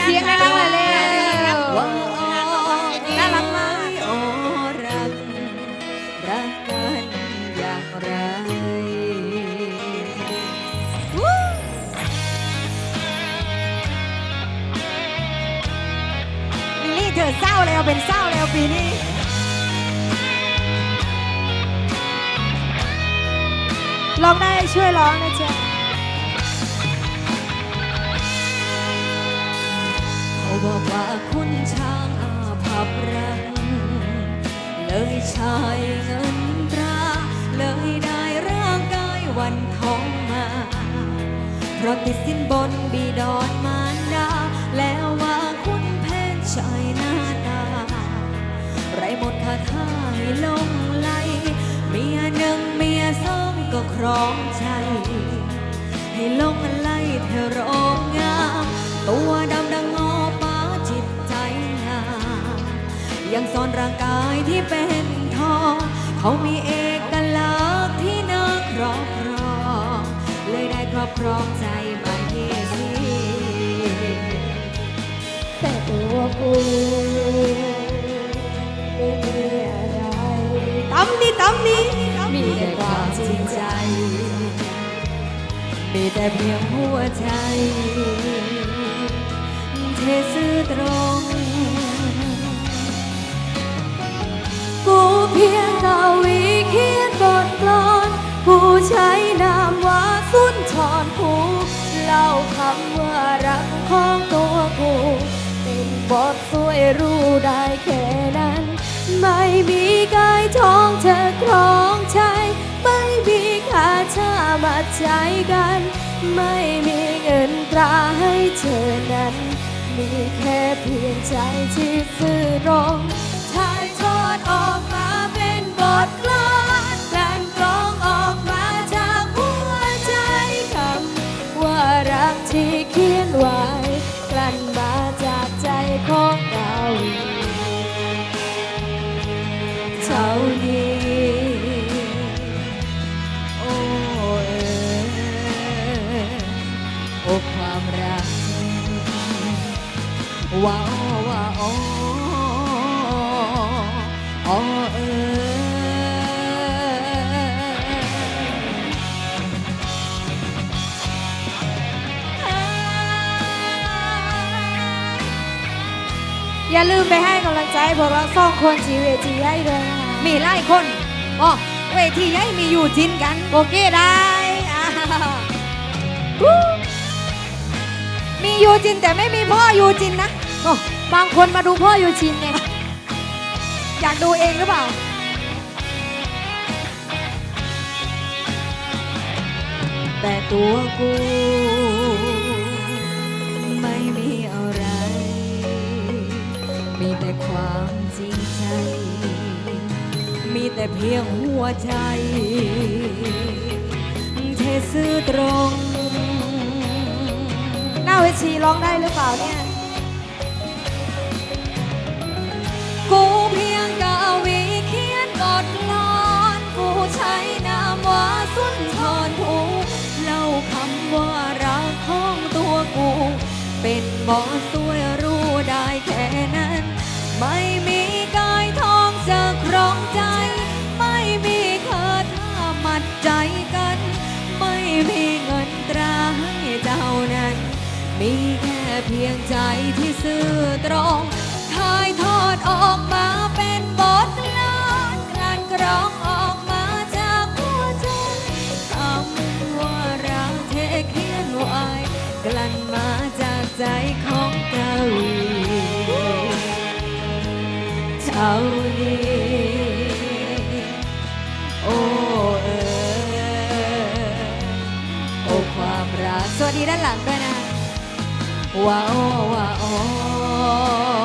เสียงให้น้องหน่อยเร็วน่ารักมากโอ้รักรักกันอย่างไรลิลลี่เธอเศร้าแล้วเป็นเศร้าแล้วปีนี้ร้องได้ช่วยร้องนะจ๊ะ บอกว่าคุณช้างอาภัพรักเลยใช้เงินตรา เลยได้ร่างกายวันทองมา เพราะติดสินบนบีดอนมารดา แล้วว่าคุณแพทย์ชายหน้าตา ไรหมดท่าท่าให้ลงไหลเมียหนึ่งเมียสองก็ครองใจ ให้ลงไหลเธอรง เป็นทอง เขามีเอกลักษณ์ที่น่าครอบครอง เลยได้ครอบครองใจมาเยซีแต่ตัวกูไม่มีอะไรตำนี่ตำนี่มีแต่ความจริงใจ มีแต่เพียงหัวใจ เทซื่อตรงำว่ารักของตัวกูเป็นบทสวยรู้ได้แค่นั้น ไม่มีกายทองเธอครองใจไม่มีค่าชามาใจกัน ไม่มีเงินตราให้เธอนั้น มีแค่เพียงใจที่ซื่อตรงถ่ายทอดออกมาเป็นบท ที่เขียนไว้ กลั่นมาจากใจของดาเท่านี้โอ้เอ๋ยโอ้ความรักว้าวว้าวอ๋ออ๋อ อย่าลืมไปให้กำลังใจพวกเราสองคนชีเวทีให้ด้วยนะคะมีหลายคนอ๋อเวทีใหญ่มีอยู่จินกันโอเคได้อ่าฮู้มียูจินแต่ไม่มีพ่อยูจินนะโอ้บางคนมาดูพ่อยูจินเนี่ยอยากดูเองหรือเปล่า แต่ตัวกู แต่เพียงหัวใจ เทซื่อตรงหน้าเวทีร้องได้หรือเปล่าเนี่ย กูเพียงกาวีเขียนกอดกลอน กูใช้นามว่าสุนทรภูเล่าคำว่ารักของตัวกู เป็นบอสุ มีแค่เพียงใจที่ซื่อตรงถ่ายทอดออกมาเป็นบทลอนกลั่นกรองออกมาจากหัวใจคำว่ารักเทเขียนไว้กลั่นมาจากใจของกาวีเท่านี้โอ้เออโอ้ความรักสวัสดีด้านหลังด้วยนะ ว้าวว้าว